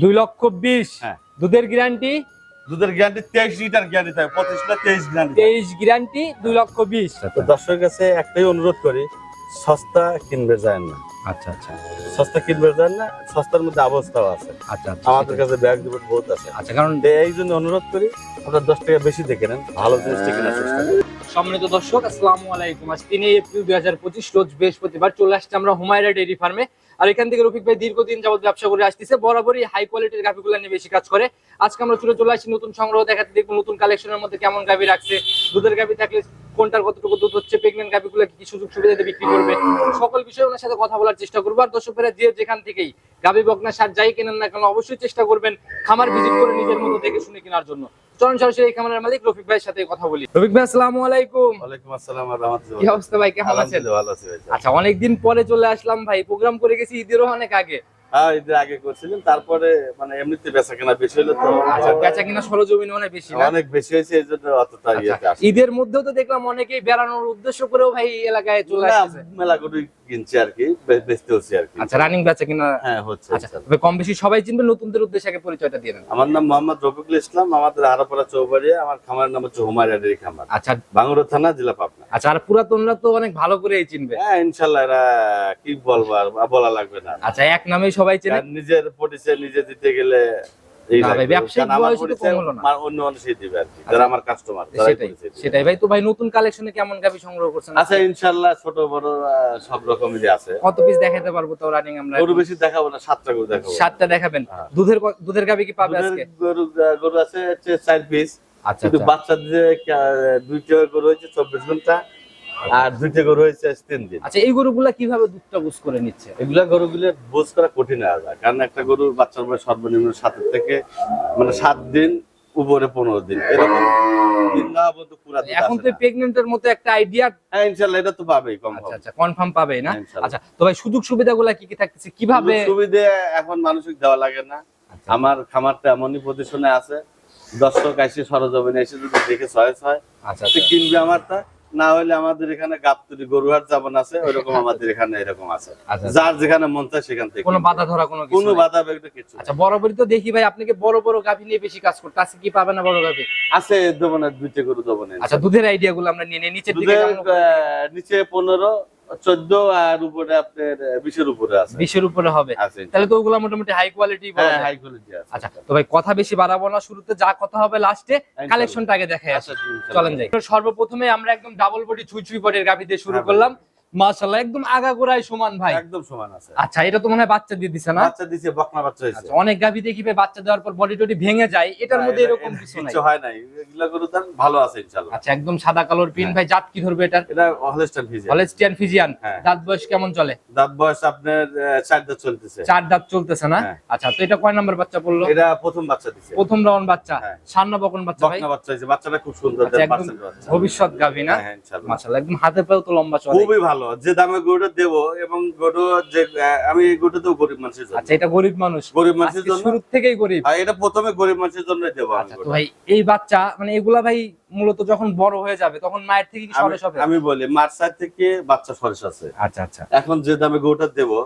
দুই লক্ষ বিশ। হ্যাঁ। দুধের গ্যারান্টি দুধের গ্যারান্টি তেইশ লিটার গ্যারান্টি থাকে পঁচিশ লিটার তেইশ গ্যারান্টি তেইশ গ্যারান্টি দুই লক্ষ বিশ। তো দর্শকের কাছে একটাই অনুরোধ করি সস্তা কিনবে যায় না। আচ্ছা আচ্ছা। সস্তা কিনবে যায় না সস্তার মধ্যে অবস্থাও আছে। আচ্ছা আচ্ছা আমাদের কাছে ব্যাগ দিব বহুত আছে। আচ্ছা কারণ এই জন্য অনুরোধ করি আপনার দশ টাকা বেশি দেখে নেন ভালো জিনিসটা কেনার চেষ্টা করুন। সম্মানিত দর্শক আসসালামু আলাইকুম। আজ তিন এপ্রিল দুই হাজার পঁচিশ রোজ বৃহস্পতিবার চলে আসছে আমরা হুমায়রা ডেয়ারি ফার্মে। আর এখান থেকে রফিক ভাই দীর্ঘদিন যাবত ব্যবসা করে আসতেছে, বরাবরই হাই কোয়ালিটির গাভিগুলো নিয়ে বেশি কাজ করে। আজকে আমরা চলে চলে আসছি, নতুন সংগ্রহ দেখাতে দেখব, নতুন কালেকশনের মধ্যে কেমন গাভি রাখছে, দুধের গাভি থাকলে কোনটার কতটুকু দুধ হচ্ছে প্রেগনেন্ট গাভিগুলো কি সুযোগ সুবিধাতে বিক্রি করবে, সকল বিষয়ে ওনার সাথে কথা বলার চেষ্টা করব। আর দর্শকেরা যে যেখান থেকেই গাভি বকনা সার যাই কেনেন না কেন, অবশ্যই চেষ্টা করবেন খামার ভিজিট করে নিজের মতো দেখে শুনে কেনার জন্য। চরণ সরাসরি এই খামারের মালিক রফিক ভাইয়ের সাথে কথা বলি। রফিক ভাই আসসালামু আলাইকুম। ওয়ালাইকুম আসসালাম রহমতুল্লাহ কি অবস্থা ভাই? কেমন আছেন? ভালো আছি ভাই। আচ্ছা অনেকদিন পরে চলে আসলাম ভাই। প্রোগ্রাম করে গেছি ঈদেরও অনেক আগে। হ্যাঁ ঈদের আগে করছিলেন তারপরে মানে এমনিতে বেচা কেনা বেশি হলো তো। আচ্ছা বেচা কিনা সরজমিন অনেক বেশি না? অনেক বেশি হয়েছে এই জন্য অতটা ইয়েতে আচ্ছা, আসে ঈদের মধ্যেও তো দেখলাম অনেকেই বেড়ানোর উদ্দেশ্য করেও ভাই এলাকায় চলে আসছে মেলা করে কিনছি আর কি বেচতে হচ্ছে আর কি আচ্ছা রানিং বেচা কিনা? হ্যাঁ হচ্ছে আচ্ছা তবে কম বেশি সবাই চিনবে নতুনদের উদ্দেশ্যে আগে পরিচয়টা দিয়ে দেন। আমার নাম মোহাম্মদ রফিকুল ইসলাম আমাদের হারাপাড়া চৌবাড়িয়া আমার খামারের নাম হচ্ছে হুমায়রা ডেরি খামার। আচ্ছা। বাংলা থানা জেলা পাবনা। আচ্ছা আর পুরাতনরা তো অনেক ভালো করেই চিনবে। হ্যাঁ ইনশাল্লাহ এরা কি বলব আর বলা লাগবে না। আচ্ছা এক নামেই সবাই চেনে। নিজের পরিচয় নিজে দিতে গেলে সেটাই ভাই তো ভাই নতুন কালেকশনে কেমন সংগ্রহ করছেন? আচ্ছা ইনশাল্লাহ ছোট বড় সব রকমেরই আছে। কত পিস দেখাতে পারব তো রানিং আমরা গরু বেশি দেখাবো না সাতটা গরু দেখাবো। সাতটা দেখাবেন। হ্যাঁ। দুধের দুধের গাভি কি পাবে আজকে? গরু গরু আছে হচ্ছে চার পিস আচ্ছা আচ্ছা। বাচ্চা দিয়ে দুইটা গরু হয়েছে চব্বিশ ঘণ্টা। আর দুইটা গরু হয়েছে তিন দিন। আচ্ছা এই গরুগুলা কীভাবে দুধটা বুঝ করে নিচ্ছে? এগুলা গরুগুলো বোঝ করা কঠিন যায় কারণ একটা গরুর বাচ্চার বয়স সর্বনিম্ন সাতের থেকে মানে সাত দিন উপরে পনেরো দিন এরকম। এখন তো। মতো একটা আইডিয়া হ্যাঁ এটা তো পাবেই কম আচ্ছা আচ্ছা কনফার্ম পাবে না? আচ্ছা তো ভাই সুযোগ সুবিধাগুলা কি কি থাকতেছে? কীভাবে সুবিধে এখন মানুষিক দেওয়া লাগে না। আচ্ছা। আমার খামারটা এমনই পজিশনে আছে দর্শক এসে সরজমিনে এসে যদি দেখে আচ্ছা আচ্ছা। কিনবে আমারটা। না হলে আমাদের এখানে গাবতলি গরুহাট যেমন আছে ওইরকম আমাদের এখানে এরকম আছে আচ্ছা, যার যেখানে মন চায় সেখান থেকে কোনো বাধা ধরা কোনো কোনো। বাধা বেগটা কিছু। আচ্ছা বরাবরই তো দেখি ভাই আপনাকে বড় বড় গাভী নিয়ে বেশি কাজ করতে আছে কি পাবে না বড় গাভী আছে দেবো না দুইটা গরু দেবো না আচ্ছা দুধের আইডিয়া গুলো আমরা নিয়ে নিচে দিকে নিচে পনেরো চোদ্দ আর উপরে আপনার বিশের উপরে আছে। বিশের উপরে হবে। তাহলে তো ওগুলা মোটামুটি হাই কোয়ালিটি হাই কোয়ালিটি আছে। আচ্ছা তো ভাই কথা বেশি বাড়াবো না। শুরুতে যা কথা হবে লাস্টে কালেকশনটা আগে দেখাই। আসি আচ্ছা, চলেন যাই। সর্বপ্রথমে আমরা একদম ডাবল বডি ছুঁই ছুঁই বডির গাভী দিয়ে শুরু হ্যাঁ, করলাম। মাশাআল্লাহ একদম আগাগোড়াই সমান ভাই। একদম সমান আছে। আচ্ছা এটা তো মনে হয় বাচ্চা দিয়ে দিছে না? বাচ্চা দিছে বকনা বাচ্চা হয়েছে। আচ্ছা অনেক গাভী দেখি বাচ্চা দেওয়ার পর বডি টডি ভেঙে যায় এটার মধ্যে এরকম কিছু নাই। কিছু হয় নাই। এগুলা গরু ভালো আছে ইনশাল্লাহ আচ্ছা একদম সাদা কালোর পিন হ্যাঁ। ভাই জাত কি ধরবে এটা হলেস্টিয়ান ফিজিয়ান হ্যাঁ। দাঁত বয়স কেমন চলে? দাঁত বয়স আপনার চার দাঁত চলতেছে। চার দাঁত চলতেছে না? হ্যাঁ। আচ্ছা তো এটা কয় নাম্বার বাচ্চা পড়ল? এটা প্রথম বাচ্চা দিছে। প্রথম রাউন্ড বাচ্চা। হ্যাঁ। সান্ন বকন বাচ্চা ভাই। বকনা বাচ্চা হয়েছে। বাচ্চাটা খুব সুন্দর আচ্ছা, একদম 10% বাচ্চা। ভবিষ্যৎ গাভী না? হ্যাঁ, ইনশাল্লাহ। মাশাআল্লাহ একদম হাতে পায়েও তো লম্বা চলে। খুবই ভালো। যে দামে গরুটা দেব এবং গরু যে আমি গরুটা তো গরিব মানুষের জন্য। আচ্ছা এটা গরিব মানুষ। গরিব মানুষের জন্য? শুরু থেকেই গরিব। আর এটা প্রথমে গরিব মানুষের জন্য দেব আচ্ছা তো ভাই এই বাচ্চা মানে এগুলা ভাই মূলত যখন বড় হয়ে যাবে তখন মায়ের থেকে কি সরে সরেস হবে? আমি বলি মার সাইড থেকে বাচ্চা সরেস আছে। আচ্ছা আচ্ছা। এখন যে দামে গরুটা দেবো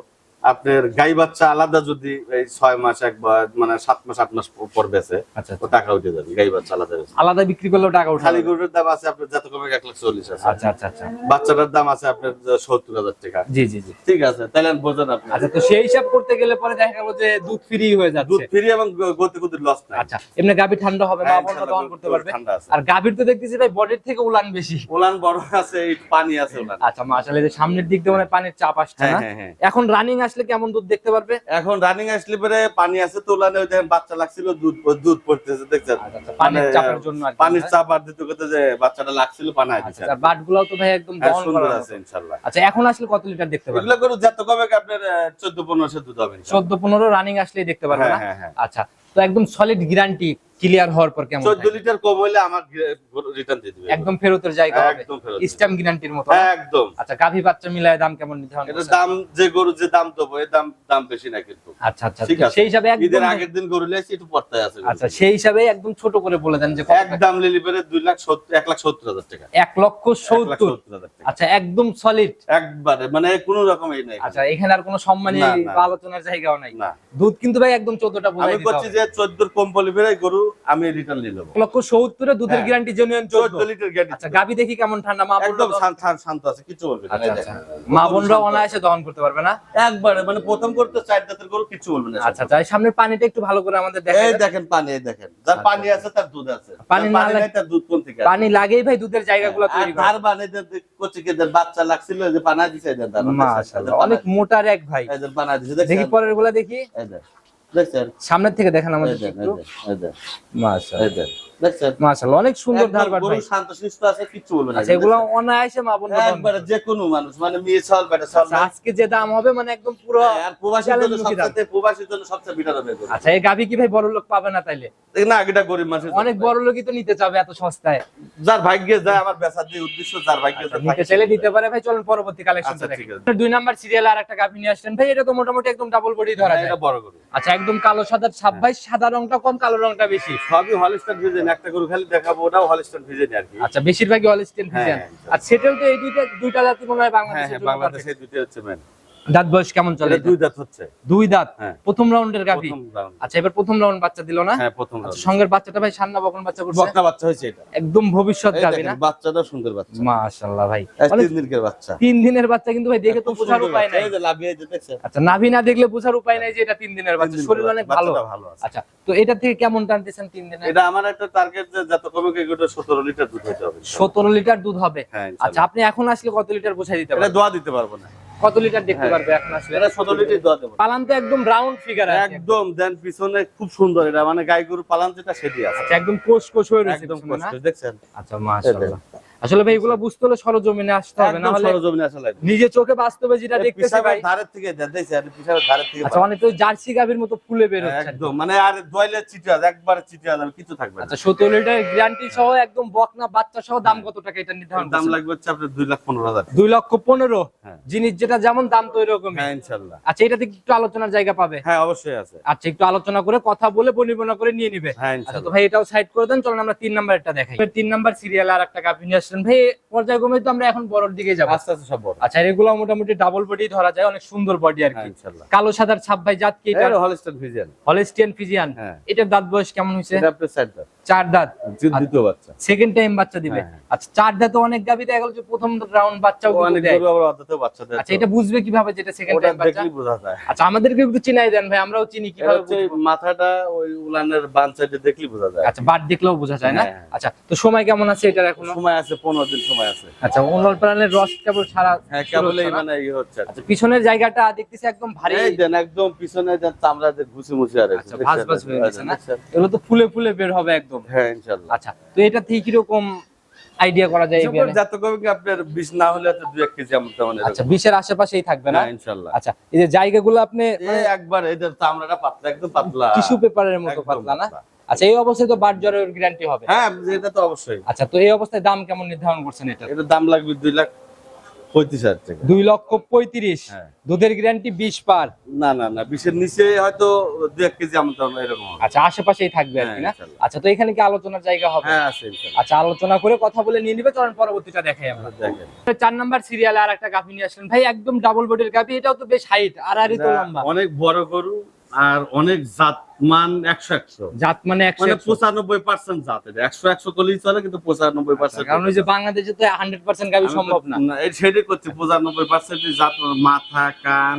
আপনার গাই বাচ্চা আলাদা যদি এই ছয় মাস একবার মানে সাত মাস আট মাস পর- বেচে আচ্ছা ও টাকা উঠে যাবে গাই বাচ্চা আলাদা আলাদা বিক্রি করলেও টাকা উঠে খালি গরুর দাম আছে আপনার যত কমে এক লাখ চল্লিশ আছে। আচ্ছা আচ্ছা আচ্ছা। বাচ্চাটার দাম আছে আপনার সত্তর হাজার টাকা। জি জি জি। ঠিক আছে তাহলে বোঝেন আপনি আচ্ছা তো সেই হিসাব করতে গেলে পরে দেখা গেল যে দুধ ফ্রি হয়ে যাচ্ছে। দুধ ফ্রি এবং গ- গতি লস নাই। আচ্ছা এমনি গাভী ঠান্ডা হবে মা হ্যাঁ, ইনশাআল্লাহ দহন করতে পারবে। ঠান্ডা আছে। আর গাভীর তো দেখতেছি ভাই বডির থেকে উলান বেশি। উলান বড় আছে এই পানি আছে উলান। আচ্ছা মাশাআল্লাহ যে সামনের দিক দিয়ে মানে পানির চাপ আসছে হ্যাঁ না? হ্যাঁ এখন রানিং আসলে কেমন দুধ দেখতে পারবে? এখন রানিং আসলে পরে পানি আছে তো উলানে ওই দেখেন বাচ্চা লাগছিল দুধ দুধ পড়তেছে দেখছেন? আচ্ছা, আচ্ছা, পানির মানে, চাপের জন্য পানির হ্যাঁ? চাপ আর দিতে করতে যে বাচ্চাটা লাগছিল পানি আচ্ছা, দিচ্ছে আর বাট গুলাও তো ভাই একদম হ্যাঁ, সুন্দর আছে ইনশাল্লাহ। আচ্ছা এখন আসলে কত লিটার দেখতে পারবে এগুলো গরু যত কমে আপনার চোদ্দ পনেরোশো দুধ হবে ইনশাল্লাহ। চোদ্দ পনেরো রানিং আসলেই দেখতে পারবে হ্যাঁ না? হ্যাঁ হ্যাঁ। আচ্ছা তো একদম সলিড গ্যারান্টি ক্লিয়ার হওয়ার পর কেমন চোদ্দ থাকে? লিটার কম হলে আমার রিটার্ন দিয়ে দিবে। একদম ফেরতের জায়গা হবে। একদম ফেরত স্ট্যাম্প গ্যারান্টির মতো? একদম। আচ্ছা গাভী বাচ্চা মিলায় দাম কেমন নির্ধারণ এটা দাম যে গরু যে দাম দেবো এর দাম দাম বেশি না কিন্তু। আচ্ছা আচ্ছা। সেই হিসাবে ঈদের আগের দিন গরু লিয়েছি একটু পড়তে আছে আচ্ছা সেই হিসাবে একদম ছোট করে বলে দেন যে এক দাম লিলি পেরে দুই লাখ সত্তর এক লাখ সত্তর হাজার টাকা। এক লক্ষ এক লাখ সত্তর? সত্তর হাজার টাকা। আচ্ছা একদম সলিড একবারে মানে কোনো রকম এই নাই। আচ্ছা এখানে আর কোনো সম্মানী। আলোচনার জায়গাও নাই। না। দুধ কিন্তু ভাই একদম চোদ্দটা আমি বোঝাই দিতে করছি হবে। যে চোদ্দোর কম বলি গরু আমি রিটার্ন নিয়ে নেব লক্ষ সত্তরে দুধের হ্যাঁ। গ্যারান্টি জেনুইন চোদ্দ। লিটার আচ্ছা গাবি দেখি কেমন ঠান্ডা মা একদম শান্ত আছে কিছু বলবে না। আচ্ছা আচ্ছা। দেখেন। মা বোনরা অনায়াসে দহন করতে পারবে না? একবারে মানে প্রথম করতে চার দাঁতের গরু কিছু বলবে না। আচ্ছা আচ্ছা সামনের পানিটা একটু ভালো করে আমাদের এই দেখেন দেখেন পানি এই দেখেন। যার আচ্ছা। পানি আছে তার দুধ আছে। পানি না লাগ- তার দুধ কোন থেকে পানি লাগেই ভাই দুধের জায়গাগুলো আর তৈরি করে। ধার বানে যে কচিকে যে বাচ্চা লাগছিল যে পানা দিছে মাশাআল্লাহ অনেক মোটার এক ভাই। এই যে পানা দিছে দেখি পরেরগুলা দেখি। এই যে দেখছেন? সামনের থেকে দেখেন আমাদের একটু। মাশাআল্লাহ। মাশাআল্লাহ অনেক সুন্দর একদম ভাই। শান্ত আছে কিচ্ছু বলবে না। আচ্ছা এগুলো অনায়াসে মা বোনরা একবারে যে কোনো মানুষ মানে মেয়ে ছল বেটা ছল আচ্ছা আজকে যে দাম হবে মানে একদম পুরো আর প্রবাসীর জন্য সবচেয়ে প্রবাসীর জন্য সবচেয়ে বিটার হবে আচ্ছা এই গাভি কি ভাই বড় লোক পাবে না তাইলে? না এটা গরিব মানুষের অনেক বড় লোকই তো নিতে চাবে এত সস্তায়। যার ভাগ্যে যায় আমার বেচার যে উদ্দেশ্য যার ভাগ্যে আচ্ছা, যায় নিতে চাইলে নিতে পারে ভাই চলেন পরবর্তী কালেকশনটা আচ্ছা, দেখি। দুই নাম্বার সিরিয়াল আর একটা গাভি নিয়ে আসছেন ভাই এটা তো মোটামুটি একদম ডাবল বডি ধরা হ্যাঁ, যায়। এটা বড় গরু। আচ্ছা একদম কালো সাদা ছাপ ভাই সাদা রংটা কম কালো রংটা বেশি। সবই হলিস্টার ভিজেন একটা গরু খালি দেখাবো ওটাও হলস্টন ভিজেন আর কি। আচ্ছা বেশিরভাগই হলস্টন হ্যাঁ, হ্যাঁ, আর সেটাও তো এই দুইটা দুইটা জাতি মনে হয় বাংলাদেশের হ্যাঁ বাংলাদেশে। দুটো হচ্ছে মেন দাঁত বয়স কেমন চলে দুই দাঁত হচ্ছে। দুই দাঁত? হ্যাঁ। প্রথম রাউন্ডের গাভি? আচ্ছা এবার প্রথম রাউন্ড বাচ্চা দিল না? হ্যাঁ প্রথম আচ্ছা, সঙ্গের বাচ্চাটা ভাই সান্না বকন বাচ্চা করছে? বকনা বাচ্চা হয়েছে এটা। একদম ভবিষ্যৎ গাভি না? বাচ্চাটা সুন্দর বাচ্চা। মাশাআল্লাহ ভাই। তিন দিনকার বাচ্চা। তিন দিনের বাচ্চা কিন্তু ভাই দেখে তো বোঝার উপায় নাই। এই যে লাভিয়ে এই যে দেখছেন? আচ্ছা নাভি না দেখলে বোঝার উপায় নাই যে এটা তিন দিনের বাচ্চা। শরীর অনেক ভালো। ভালো আছে। আচ্ছা তো এটা থেকে কেমন টানতেছেন তিন দিনে? এটা আমার একটা টার্গেট যে যত কমে এগুলো সতেরো লিটার দুধ হতে হবে। সতেরো লিটার দুধ হবে। হ্যাঁ আচ্ছা আপনি এখন আসলে কত লিটার বোঝাই দিতে পারবেন? এটা দোয়া দিতে পারব না। কত লিটার দেখতে হ্যাঁ। পারবে এখন আসলে এটা সতেরো লিটার দুধ দেবো। পালান তো একদম রাউন্ড ফিগার একদম দেন পিছনে খুব সুন্দর এটা। মানে গাই গরু পালান যেটা সেটি আছে। আচ্ছা একদম কোষ কোষ হয়ে রয়েছে একদম কোষ কোষ দেখছেন? আচ্ছা মাশাআল্লাহ। আসলে ভাই এগুলো বুঝতে হলে সরজমিনে আসতে হবে না হলে সরজমিনে আসা লাগবে। নিজে চোখে বাস্তবে যেটা দেখতেছি ভাই। ধারের থেকে পিসাবের ধারের থেকে আচ্ছা অনেক তো জার্সি গাভীর মতো ফুলে বের হচ্ছে। একদম মানে আর দোয়াইলে চিটিয়া একবারে চিটিয়া যাবে কিছু থাকবে আচ্ছা লিটার গ্যারান্টি সহ একদম বকনা বাচ্চা সহ দাম কত টাকা এটা নির্ধারণ দাম লাগবে হচ্ছে আপনার দুই লাখ পনেরো হাজার। দুই লক্ষ পনেরো? হ্যাঁ। জিনিস যেটা যেমন দাম তো এরকমই। হ্যাঁ ইনশাল্লাহ। আচ্ছা এটাতে একটু আলোচনার জায়গা পাবে? হ্যাঁ অবশ্যই আছে। আচ্ছা একটু আলোচনা করে কথা বলে বনিবনা করে নিয়ে নিবে। হ্যাঁ আচ্ছা তো ভাই এটাও সাইড করে দেন চলুন আমরা তিন নাম্বারটা দেখাই। এবার তিন নাম্বার সিরিয়াল আর একটা নিয়ে আসছেন। ভাই পর্যায়ক্রমে তো আমরা এখন বড়র দিকে যাব। আস্তে আস্তে সব বড়। আচ্ছা এগুলো মোটামুটি ডাবল বডি ধরা যায় অনেক সুন্দর বডি আর হ্যাঁ কি। ইনশাআল্লাহ কালো সাদার ছাপ ভাই জাত কি এটা? Holstein Friesian. হলস্টেন হলিস্টিয়ান ফিজিয়ান। এটা এটার দাঁত বয়স কেমন হয়েছে? এটা আপনার সাইড দাঁত চার দাঁত। দ্বিতীয় বাচ্চা। সেকেন্ড টাইম বাচ্চা দিবে। হ্যাঁ, হ্যাঁ। আচ্ছা চার দাঁতে অনেক গাভি দেখা গেল যে প্রথম রাউন্ড বাচ্চাও অনেক বাচ্চা দেয় আচ্ছা এটা বুঝবে কীভাবে যেটা সেকেন্ড টাইম বাচ্চা? বোঝা যায়। আচ্ছা আমাদেরকে একটু চিনাই দেন ভাই আমরাও চিনি কীভাবে মাথাটা ওই উলানের বান সাইডে দেখলেই বোঝা যায়। আচ্ছা বাট দেখলেও বোঝা যায় না? হ্যাঁ। আচ্ছা তো সময় কেমন আছে এটার এখনও? সময় আছে পনেরো দিন সময় আছে। আচ্ছা অনল প্রাণের রস কেবল ছাড়া হ্যাঁ মানে ইয়ে হচ্ছে আচ্ছা পিছনের জায়গাটা দেখতেছি একদম ভারী। দেন একদম পিছনে চামড়া যে ঘুষি মুছে আর আচ্ছা ভাজ ভাজ হয়ে গেছে না? এগুলো তো ফুলে ফুলে বের হবে একদম। হ্যাঁ ইনশাআল্লাহ আচ্ছা তো এটা থেকে কীরকম আইডিয়া করা যায় যত বিয়ানে? কি আপনার বিষ না হলে তো দুই এক কেজি আমার তেমন আচ্ছা বিশের আশেপাশেই থাকবে না? ইনশাআল্লাহ আচ্ছা এই যে জায়গাগুলো আপনি একবার এদের চামড়াটা পাতলা একদম পাতলা। টিস্যু পেপারের মতো পাতলা না? আচ্ছা এই অবস্থায় তো বাট জ্বরের গ্যারান্টি হবে। হ্যাঁ এটা তো অবশ্যই। আচ্ছা তো এই অবস্থায় দাম কেমন নির্ধারণ করছেন এটা? দাম লাগবে দুই লাখ পঁয়ত্রিশ হাজার টাকা। দুই লক্ষ পঁয়ত্রিশ। হ্যাঁ। দুধের গ্যারান্টি বিশ পার। না না না বিশের নিচে হয়তো দুই এক কেজি আমার এরকম আচ্ছা আশেপাশেই থাকবে আর কি হ্যাঁ, না আচ্ছা তো এখানে কি আলোচনার জায়গা হবে? হ্যাঁ আছে আচ্ছা আলোচনা করে কথা বলে নিয়ে নিবে চলেন পরবর্তীটা দেখাই আমরা। চার নাম্বার সিরিয়ালে আর একটা গাভি নিয়ে আসলেন। ভাই একদম ডাবল বডির গাভি এটাও তো বেশ হাইট আর আরই তো লম্বা। অনেক বড় গরু আর অনেক জাত মান একশো একশো। জাত মানে একশো মানে পঁচানব্বই পার্সেন্ট জাত একশো একশো করলেই চলে কিন্তু পঁচানব্বই পার্সেন্ট কারণ ওই যে বাংলাদেশে তো হান্ড্রেড পার্সেন্ট গাভি সম্ভব না। সেটাই করছি পঁচানব্বই পার্সেন্ট জাত মাথা কান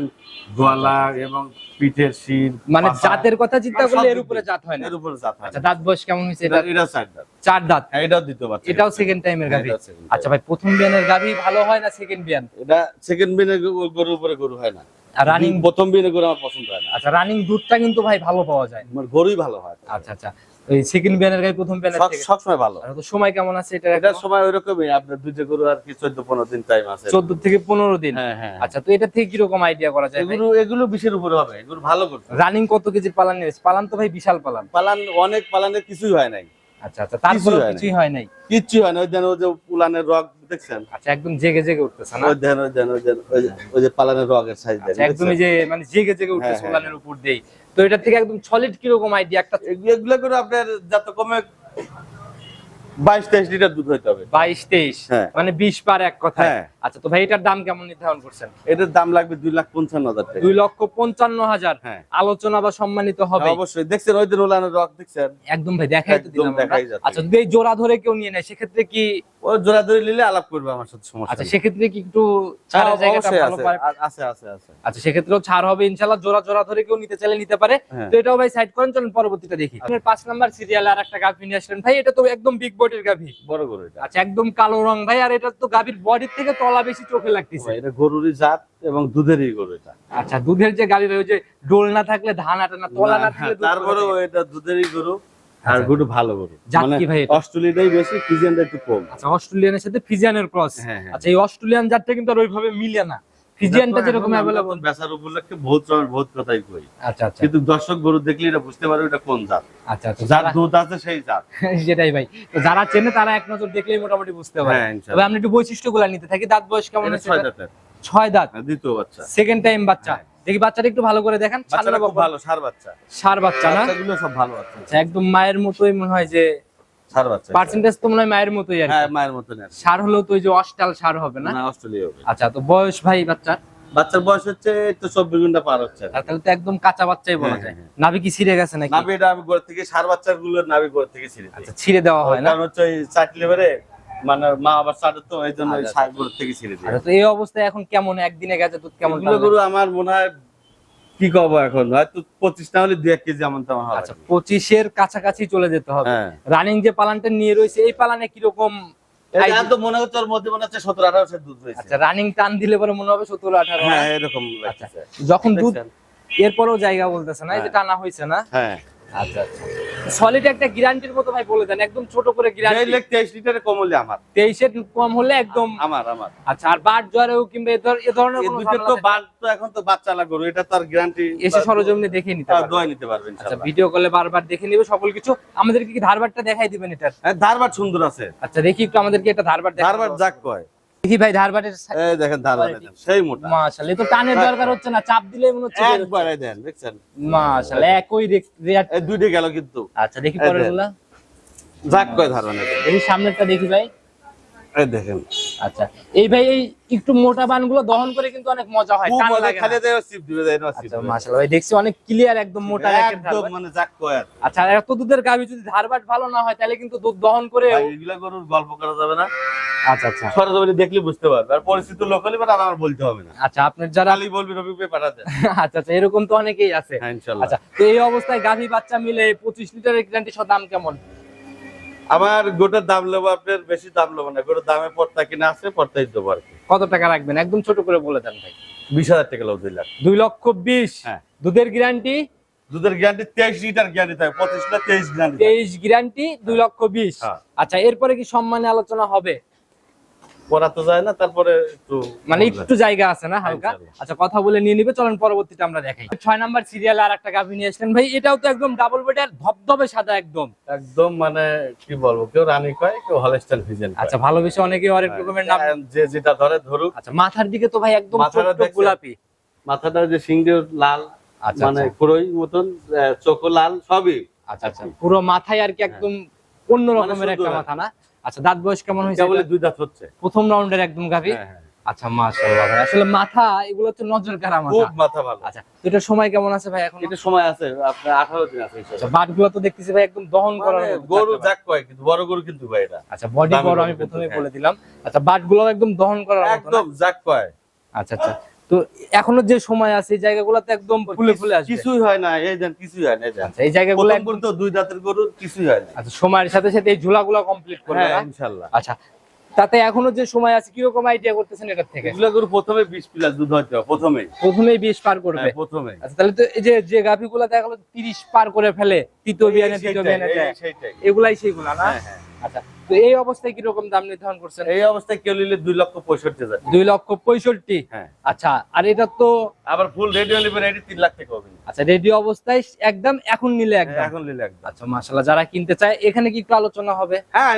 গলা এবং পিঠের শির মানে জাতের কথা চিন্তা করলে এর উপরে জাত হয় না। এর উপরে জাত হয় আচ্ছা দাঁত বয়স কেমন হয়েছে এটা এটা চার দাঁত। চার দাঁত। হ্যাঁ এটাও দিতে পারছি। এটাও সেকেন্ড টাইমের second আচ্ছা ভাই প্রথম বিয়ানের গাভি ভালো হয় না সেকেন্ড বিয়ান? এটা সেকেন্ড বিনে গরুর উপরে গরু হয় না। রানিং প্রথম গরু আমার পছন্দ হয় না। আচ্ছা রানিং দুধটা কিন্তু ভাই ভালো পাওয়া যায়। আমার গরুই ভালো হয়। আচ্ছা আচ্ছা। ওই সেকেন্ড ব্যানের গায়ে প্রথম ব্যানের সব- থেকে সবসময় ভালো। তো সময় কেমন আছে এটা এটার সময় ওইরকমই আপনার দুইটা গরু আর কি চোদ্দ পনেরো দিন টাইম আছে। চোদ্দ থেকে পনেরো দিন? হ্যাঁ হ্যাঁ। আচ্ছা তো এটা থেকে কীরকম আইডিয়া করা যায় এগুলো এগুলো বিশের উপরে হবে এগুলো ভালো করছে রানিং কত কেজির পালান নিয়েছে পালান তো ভাই বিশাল পালান। পালান অনেক পালানের কিছুই হয় নাই। আচ্ছা আচ্ছা তারপরে কিছুই হয় নাই। কিছুই হয় না ওই দেন ওই যে পুলানের রগ দেখছেন? আচ্ছা একদম জেগে জেগে উঠতেছে না? ওই দেন ওই দেন ওই দেন ওই যে- পালানের রগের সাইজ দেন একদমই যে মানে জেগে জেগে উঠতেছে হ্যাঁ, হ্যাঁ, উপর দেই তো এটা থেকে একদম সলিড কীরকম আইডিয়া একটা এগুলো এগুলো করে আপনার যত কমে বাইশ তেইশ লিটার দুধ হইতে হবে। বাইশ তেইশ? হ্যাঁ। মানে বিশ পার এক কথা হ্যাঁ। আচ্ছা তো ভাই এটার দাম কেমন নির্ধারণ করছেন? এটার দাম লাগবে দুই লাখ পঞ্চান্ন হাজার দুই লক্ষ পঞ্চান্ন হাজার? হ্যাঁ। আলোচনা বা সম্মানিত হবে। অবশ্যই। দেখছেন ওই দিন ওলানের রক দেখছেন? একদম ভাই দেখাই তো দিলাম। আচ্ছা যদি জোড়া ধরে কেউ নিয়ে নেয় সেক্ষেত্রে কি ও জোড়া ধরে নিলে আলাপ করবে আমার সাথে সমস্যা আচ্ছা সেক্ষেত্রে কি একটু ছাড়ের জায়গাটা ভালো আছে। পারে? আছে আছে আছে। আচ্ছা সেক্ষেত্রেও ছাড় হবে ইনশাল্লাহ জোড়া জোড়া ধরে কেউ নিতে চাইলে নিতে পারে। তো এটাও ভাই সাইড করেন চলুন পরবর্তীটা দেখি। আপনার পাঁচ নাম্বার সিরিয়াল আর একটা গাভি নিয়ে আসলেন। ভাই এটা তো একদম বিগ বডির গাভি? বড় গরু এটা। আচ্ছা একদম কালো রং ভাই আর এটা তো গাভির বডির থেকে তলা বেশি চোখে লাগতেছে। এটা গরুরই জাত এবং দুধেরই গরু এটা। আচ্ছা দুধের যে গাভি ভাই ওই যে ডোল না থাকলে ধান আটে না তলা না থাকলে দুধ তারপরেও এটা দুধেরই গরু আর আচ্ছা। গরু ভালো গরু। জাত মানে কি ভাই এটা? অস্ট্রেলিয়াটাই বেশি ফিজিয়ানটা একটু কম। আচ্ছা অস্ট্রেলিয়ানের সাথে ফিজিয়ানের ক্রস হ্যাঁ, হ্যাঁ। আচ্ছা এই অস্ট্রেলিয়ান জাতটা কিন্তু আর ওইভাবে মিলে না। ফিজিয়ানটা যেরকম বেচার উপলক্ষে বহুত বহুত কথাই কই। আচ্ছা আচ্ছা। কিন্তু দর্শক গরু দেখলে এটা বুঝতে পারবে এটা কোন জাত। আচ্ছা আচ্ছা। যার দুধ আছে সেই জাত। সেটাই ভাই। তো যারা চেনে তারা এক নজর দেখলেই মোটামুটি বুঝতে পারে। হ্যাঁ। তবে আমরা একটু বৈশিষ্ট্যগুলো নিতে থাকি। দাঁত বয়স কেমন আছে ছয়? দাঁতের। ছয় দাঁত। হ্যাঁ, দ্বিতীয় বাচ্চা। সেকেন্ড টাইম বাচ্চা। দেখি বাচ্চাটা একটু ভালো করে দেখেন। ভালো সার বাচ্চা। সার বাচ্চা না? সব ভালো আচ্ছা, একদম মায়ের মতোই মনে হয় যে সার বাচ্চা। পার্সেন্টেজ তো মনে হয় মায়ের মতোই আর হ্যাঁ মায়ের মতন আর সার হলেও তো ওই যে অস্টাল সার হবে না? না অস্ট্রেলিয়া হবে। আচ্ছা তো বয়স ভাই বাচ্চা? বাচ্চার বয়স হচ্ছে এই তো চব্বিশ ঘণ্টা পার হচ্ছে তাহলে তো একদম কাঁচা বাচ্চাই বলা হ্যাঁ, যায়। হ্যাঁ, নাভি কি ছিঁড়ে গেছে নাকি? নাভি এটা আমি গোড় থেকে সার বাচ্চারগুলো নাভি গোড় থেকে ছিঁড়ে আচ্ছা ছিঁড়ে দেওয়া হয় না? কারণ হচ্ছে চাটলে মানে মা আবার চাটে তো এই জন্য আচ্ছা, সার গোড় থেকে ছিঁড়ে দিই তো এই অবস্থায় এখন কেমন? একদিনে গেছে দুধ কেমন গরু আমার মনে হয় কি কব এখন? হয়তো পঁচিশ না হলে দু এক কেজি এমন তেমন আচ্ছা পঁচিশের কাছাকাছি চলে যেতে হবে। হ্যাঁ। রানিং যে পালানটা নিয়ে রয়েছে এই পালানে কীরকম মনে হচ্ছে মধ্যে মনে হচ্ছে সতেরো আঠারো দুধ আচ্ছা রানিং টান দিলে পরে মনে হবে সতেরো আঠারো। হ্যাঁ এরকম আচ্ছা যখন দুধ? এরপরও জায়গা বলতেছে না এই যে হ্যাঁ। টানা হয়েছে না? হ্যাঁ। আচ্ছা আচ্ছা। সলিড একটা গ্যারান্টির মতো ভাই বলে দেন একদম ছোট করে গ্যারান্টি তেইশ কম হলে আমার। তেইশের কম হলে একদম আমার আমার। আচ্ছা আর বাট জ্বরেও কিংবা এ ধরনের তো এখন তো বাচ্চা লাগবে এটা তার গ্যারান্টি এসে সরজমিনে দেখে নিতে দোয়া নিতে পারবেন আচ্ছা ভিডিও কলে বারবার দেখে নিবে সকল কিছু। আমাদেরকে কি ধারবারটা দেখাই দিবেন এটার? ধারবার সুন্দর আছে। আচ্ছা দেখি একটু আমাদেরকে এটা ধারবার ধারবার যাক কয়। দেখি ভাই ধারবারের এই দেখেন ধারবার সেই মোটা। মাশাআল্লাহ তো টানের দরকার হচ্ছে না চাপ দিলেই মনে হচ্ছে বের হচ্ছে। দেন দেখছেন? মাশাআল্লাহ একই রেট এই দুইটা গেল কিন্তু। আচ্ছা দেখি এই পরের দেন। গুলা যাক কয় ধারবার এই সামনেরটা দেখি ভাই। এই দেখেন। আচ্ছা। এই ভাই এই একটু মোটা বানগুলো দহন করে কিন্তু অনেক মজা হয় মজা, লাগে খালি সিপ দিবে না আচ্ছা মাশাআল্লাহ। ভাই দেখছি অনেক ক্লিয়ার একদম মোটা একদম মানে যাক আচ্ছা এত দুধের গাভী যদি ধারবাট ভালো না হয় তাহলে কিন্তু দুধ দহন করে এগুলা গরুর গল্প করা যাবে না। আচ্ছা আচ্ছা। সরজমিনে দেখলে বুঝতে পারবে। আর পরিচিত লোক হলে এবার আর আমার বলতে হবে না। আচ্ছা আপনার যারা খালি বলবি রবি ভাই পাঠাতে আচ্ছা আচ্ছা এরকম তো অনেকেই আছে। হ্যাঁ ইনশাল্লাহ। আচ্ছা তো এই অবস্থায় গাভী বাচ্চা মিলে পঁচিশ লিটারের গ্যারান্টি সহ দাম কেমন? আমার গোটা দাম নেব আপনার বেশি দাম নেব না। গোটা দামে পর্তা কিনা আছে পর্তাই দেবো আর কি। কত টাকা রাখবেন? একদম ছোট করে বলে দেন ভাই। বিশ হাজার টাকা লোক দুই লাখ। দুই লক্ষ বিশ? হ্যাঁ। দুধের গ্যারান্টি? দুধের গ্যারান্টি তেইশ লিটার গ্যারান্টি থাকে। পঁচিশ না তেইশ গ্যারান্টি তেইশ গ্যারান্টি দুই লক্ষ বিশ। হ্যাঁ। আচ্ছা এরপরে কি সম্মানে আলোচনা হবে? পড়া তো যায় না তারপরে একটু মানে একটু জায়গা আছে না হালকা? আচ্ছা কথা বলে নিয়ে নিবে চলেন আমরা দেখাই। ছয় নাম্বার সিরিয়াল আর একটা গাভী নিয়ে আসলেন। ভাই এটাও তো একদম ডাবল বেডের ধবধবে সাদা একদম। একদম মানে কি বলব কেউ রানী কয় কেউ হলস্টাইন ফিজেন আচ্ছা ভালোবেসে অনেকে অনেক রকমের নাম যে যেটা ধরে ধরুক। আচ্ছা মাথার দিকে তো ভাই একদম মাথাটা গোলাপি। মাথাটা যে সিংহের লাল আচ্ছা মানে আচ্ছা। কুড়োই মতন চোখও লাল সবই। আচ্ছা আচ্ছা পুরো মাথায় আর কি একদম অন্য মানে রকমের একটা মাথা না? আচ্ছা দাঁত বয়স কেমন হয়েছে এটা? দুই দাঁত হচ্ছে। প্রথম রাউন্ডের একদম গাভী? হ্যাঁ, হ্যাঁ। আচ্ছা মাশাআল্লাহ ভাই আসলে মাথা এগুলো তো নজর কাড়া মাথা। খুব মাথা ভালো। আচ্ছা তো এটার সময় কেমন আছে ভাই এখন? এটা সময় আছে আপনার আঠারো দিন আছে আচ্ছা। বাটগুলো তো দেখতেছি ভাই একদম দহন করা মানে গরু থাকতে যাক কয় কিন্তু বড় গরু কিন্তু ভাই এটা। আচ্ছা বডি বড় গরু আমি কিন্তু, প্রথমেই হ্যাঁ। বলে দিলাম। আচ্ছা বাটগুলো একদম দহন মতো একদম যাক কয়। আচ্ছা আচ্ছা। তো এখনও যে সময় আছে এই জায়গাগুলোতে একদম ফুলে ফুলে আসবে। কিছুই হয় না এই দেন কিছুই হয় না এই আচ্ছা এই জায়গাগুলো একদম তো দুই দাঁতের গরু কিছুই হয় না। আচ্ছা সময়ের সাথে সাথে এই ঝুলাগুলো কমপ্লিট করবে হ্যাঁ ইনশাআল্লাহ আচ্ছা তাতে এখনও যে সময় আছে কীরকম আইডিয়া করতেছেন এটার থেকে? এগুলো গরু প্রথমে বিশ প্লাস দুধ হবে প্রথমে প্রথমেই বিশ পার করবে? প্রথমে আচ্ছা তাহলে তো এই যে যে গাভিগুলা দেখা গেলো তিরিশ পার করে ফেলে তৃতীয় বিয়ানে তৃতীয় বিয়ানে এগুলাই সেইগুলা না? হ্যাঁ, হ্যাঁ। আচ্ছা এই অবস্থায় কীরকম দাম নির্ধারণ করছেন? এই অবস্থায় কেউ নিলে দুই লক্ষ পঁয়ষট্টি হাজার। দুই লক্ষ পঁয়ষট্টি? হ্যাঁ। আচ্ছা আর এটা তো আবার ফুল রেডি হলে রেডি তিন লাখ টাকা হবে। আচ্ছা রেডি অবস্থায় একদম এখন নিলে একদম। এখন নিলে একদম। আচ্ছা যারা কিনতে চায় এখানে কি একটু আলোচনা হবে? হ্যাঁ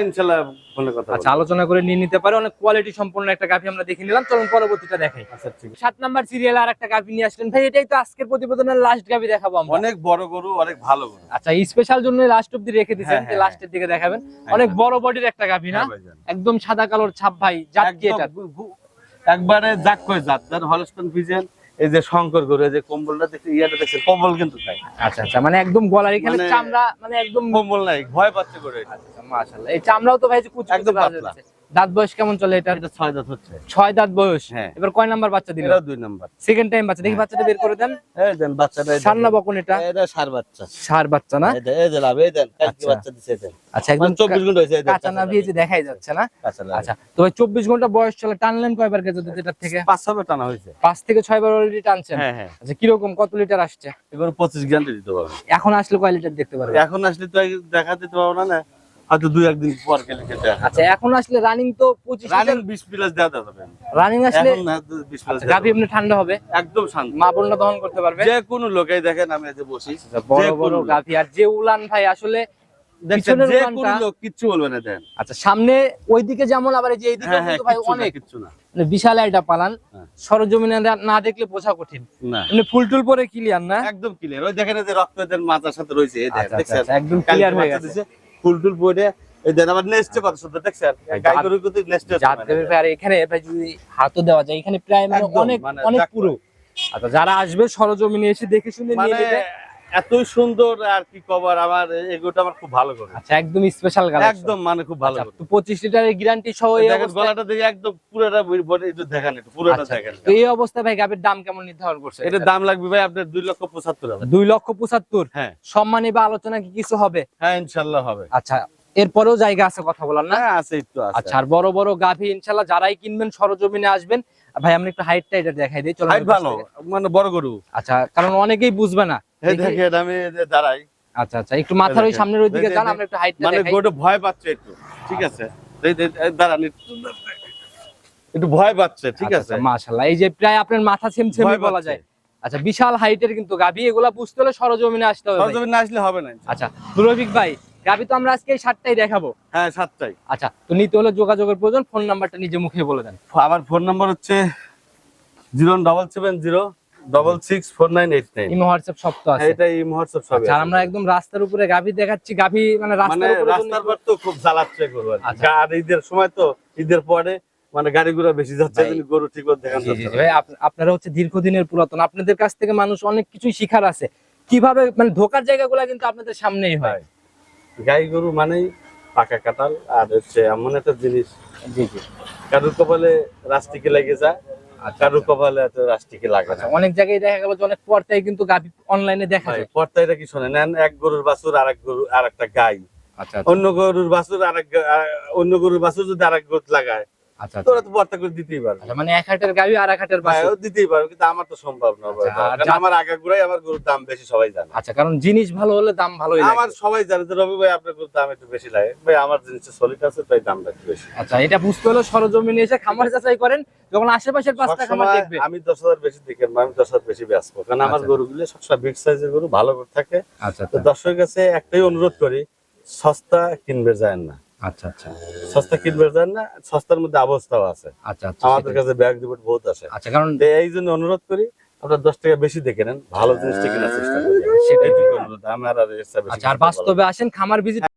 ফোনে কথা আচ্ছা আলোচনা করে নিয়ে নিতে পারে অনেক কোয়ালিটি সম্পন্ন একটা গাভি আমরা দেখে নিলাম। চলুন পরবর্তীটা দেখাই। আচ্ছা ঠিক। সাত নাম্বার সিরিয়াল আর একটা গাভি নিয়ে আসলেন। ভাই এটাই তো আজকের প্রতিবেদনের লাস্ট গাভি দেখাবো আমরা। অনেক বড় গরু অনেক ভালো গরু। আচ্ছা স্পেশাল জন্য লাস্ট অব্দি রেখে দিয়েছেন হ্যাঁ, হ্যাঁ, লাস্টের দিকে দেখাবেন। অনেক বড় বডির একটা গাভী না? হ্যাঁ একদম সাদা কালোর ছাপ ভাই জাত কি এটা একবারে জাক কই জাত যার হলস্টন ফিজেন এই যে শঙ্কর গরু এই যে কম্বলটা দেখে ইয়াটা দেখছেন কম্বল কিন্তু তাই। আচ্ছা আচ্ছা মানে একদম গলার এখানে মানে- চামড়া মানে একদম কম্বল নাই ভয় পাচ্ছে করে এটা। আচ্ছা মাশাআল্লাহ। এই চামড়াও তো ভাই যে কুচি একদম পাতলা। দাঁত বয়স কেমন চলে এটা এটা ছয় দাঁত হচ্ছে। দাঁত বয়স। হ্যাঁ। এবার কয় নাম্বার বাচ্চা দিল? নাম্বার। সেকেন্ড টাইম বাচ্চা। দেখি বাচ্চাটা বের করে দেন। এই দেন বাচ্চাটা সার না বকন এটা? এটা সার বাচ্চা। সার বাচ্চা না? এই যে লাভ এই দেন। কালকে আচ্ছা। বাচ্চা দিছে দেন। আচ্ছা একদম মানে চব্বিশ ঘণ্টা হয়েছে কাঁচা না ভিজে দেখাই যাচ্ছে না? আচ্ছা তো ভাই চব্বিশ ঘণ্টা বয়স চলে টানলেন কয়বার এটার থেকে? পাঁচ ছবে টানা হয়েছে। পাঁচ থেকে ছয় বার অলরেডি টানছেন? হ্যাঁ হ্যাঁ। আচ্ছা কীরকম কত লিটার আসছে? এবার পঁচিশ গ্যারান্টি দিতে পারব। এখন আসলে কয় লিটার দেখতে পারবে? এখন আসলে তো দেখা দিতে পারব না না। হয়তো দুই একদিন পর খেতে আচ্ছা এখন আসলে রানিং তো পঁচিশ রানিং বিশ প্লাস দেওয়া যাবে রানিং আসলে বিশ প্লাস আচ্ছা, এমনি ঠান্ডা হবে? একদম শান্ত। মা দহন করতে পারবে? যে কোনো লোকেই দেখেন আমি যে বসি। আচ্ছা, বড় বড় লোক। গাভী। আর যে উলান ভাই আসলে যে কোনো লোক কিচ্ছু বলবে না দেন। আচ্ছা সামনে ওইদিকে যেমন আবার এই যে এইদিকে হ্যাঁ হ্যাঁ ভাই অনেক। কিচ্ছু না। মানে বিশাল একটা পালান। হ্যাঁ। সরজমিনে না- দেখলে বোঝা কঠিন। না। মানে ফুল টুল পরে ক্লিয়ার না? একদম ক্লিয়ার ওই দেখেন যে রক্ত এদের মাথার সাথে রয়েছে আচ্ছা, আচ্ছা, একদম clear হয়ে গেছে। ফুল টুল পরে এই দেন আবার নেস্টে কত সুন্দর দেখছেন? ভাই, গাই গরু কিন্তু নেস্টে জাত দেবে ভাই, আর এখানে ভাই যদি হাতও দেওয়া যায় এখানে প্রায় মানে অনেক মানে অনেক পুরো। আচ্ছা যারা আসবে সরজমিনে এসে দেখে শুনে নিয়ে মানে নেবে। এতই সুন্দর আর কি কভার আমার এগুলো আমার খুব ভালো করে। আচ্ছা একদম স্পেশাল গাছ একদম মানে খুব ভালো করে। তো পঁচিশ লিটারের গ্যারান্টি সহ এই গলাটা দেখে একদম পুরোটা বডি একটু দেখেন একটু পুরোটা আচ্ছা, দেখেন। এই অবস্থায় ভাই গাভীর দাম কেমন নির্ধারণ করছে এটার দাম লাগবে ভাই আপনার দুই লক্ষ পঁচাত্তর হাজার দুই লক্ষ পঁচাত্তর? হ্যাঁ। সম্মানী বা আলোচনা কি কিছু হবে? হ্যাঁ ইনশাল্লাহ হবে। আচ্ছা এরপরেও জায়গা আছে কথা বলার না? হ্যাঁ আছে একটু আছে। আচ্ছা আর বড় বড় গাভী ইনশাল্লাহ যারাই কিনবেন সরজমিনে আসবেন ভাই আমরা একটু হাইটটা এটা দেখাই দিই চলো হাইট ভালো মানে বড় গরু। আচ্ছা কারণ অনেকেই বুঝবে না। দেখেন আমি দাঁড়াই। আচ্ছা আচ্ছা একটু মাথার ওই সামনের ওই দিকে যান আমরা একটু হাইটটা মানে দেখাই। গরু ভয় পাচ্ছে একটু ঠিক আছে? দাঁড়ান একটু। ভয় পাচ্ছে ঠিক আছে? মাশাআল্লাহ এই যে প্রায় আপনার মাথা ছেমছেমে ভয় বলা যায়। আচ্ছা বিশাল হাইটের কিন্তু গাভী এগুলা বুঝতে হলে সরজমিনে আসতে হবে। সরজমিন আসলে হবে না আচ্ছা রবিক ভাই গাভী তো আমরা আজকে সাতটাই দেখাবো। হ্যাঁ সাতটাই। আচ্ছা তো নিতে হলে যোগাযোগের প্রয়োজন ফোন নাম্বারটা নিজে মুখে বলে দেন। আমার ফোন নাম্বার হচ্ছে zero double seven zero double six four nine eight nine. Imo WhatsApp সব তো আছে। এটা এই হোয়াটসঅ্যাপ সব আচ্ছা আমরা একদম রাস্তার উপরে গাভী দেখাচ্ছি গাভী মানে মানে রাস্তার উপরে রাস্তার পর তো খুব জ্বালাচ্ছে গরু আর আচ্ছা। আর ঈদের সময় তো ঈদের পরে মানে গাড়ি ঘোড়া বেশি যাচ্ছে গরু ঠিক জি, জি, যাচ্ছে ভাই, আপনারা হচ্ছে দীর্ঘদিনের পুরাতন আপনাদের কাছ থেকে মানুষ অনেক কিছুই শিখার আছে। কীভাবে মানে ধোকার জায়গাগুলো কিন্তু আপনাদের সামনেই হয়। গাই গরু মানেই পাকা কাটাল আর হচ্ছে এমন একটা জিনিস। জি জি। কারুর কপালে রাস্টিকে লেগে যায় আর কারুর কপালে এত রাস্টিকে লাগে আচ্ছা, না। অনেক জায়গায় দেখা গেল অনেক পর্দায় কিন্তু গাভী অনলাইনে দেখা যায়। পর্দাটা কি শোনে নেন এক গরুর বাছুর আর এক গরু আর একটা গাই। আচ্ছা অন্য গরুর বাছুর আর এক অন্য গরুর বাছুর যদি আর এক গরু লাগায় আচ্ছা তোরা তো পর্দা করে দিতেই পারবে। আচ্ছা, মানে এক হাটের আর এক হাটের দিতেই পারবে কিন্তু আমার তো সম্ভব না। আচ্ছা, আমার আগা গুড়াই আমার গরুর দাম বেশি সবাই জানে। আচ্ছা কারণ জিনিস ভালো হলে দাম ভালোই লাগে। আমার সবাই জানে যে রবি ভাই আপনার গরুর দাম একটু বেশি লাগে। ভাই আমার জিনিসের সলিড আছে তাই দামটা একটু বেশি। আচ্ছা এটা বুঝতে হলে সরজমিনে এসে খামার যাচাই করেন যখন আশেপাশের পাঁচটা খামার দেখবে। আমি দশ হাজার বেশি দেখি আমি দশ হাজার বেশি বেচবো। কারণ আমার আচ্ছা। গরুগুলো সবসময় বিগ সাইজের গরু ভালো করে থাকে। আচ্ছা তো দর্শকের কাছে একটাই অনুরোধ করি সস্তা কিনবে যায় না। আচ্ছা আচ্ছা। সস্তা কিনবে যায় না সস্তার মধ্যে অবস্থাও আছে। আচ্ছা আচ্ছা আমাদের কাছে ব্যাগ রিপোর্ট বহুত আছে। আচ্ছা কারণ এই জন্য অনুরোধ করি আপনার দশ টাকা বেশি দেখে নেন ভালো জিনিসটা কেনার চেষ্টা করবেন সেটাই। অনুরোধ আমার আর আচ্ছা আর বাস্তবে আসেন খামার ভিজিট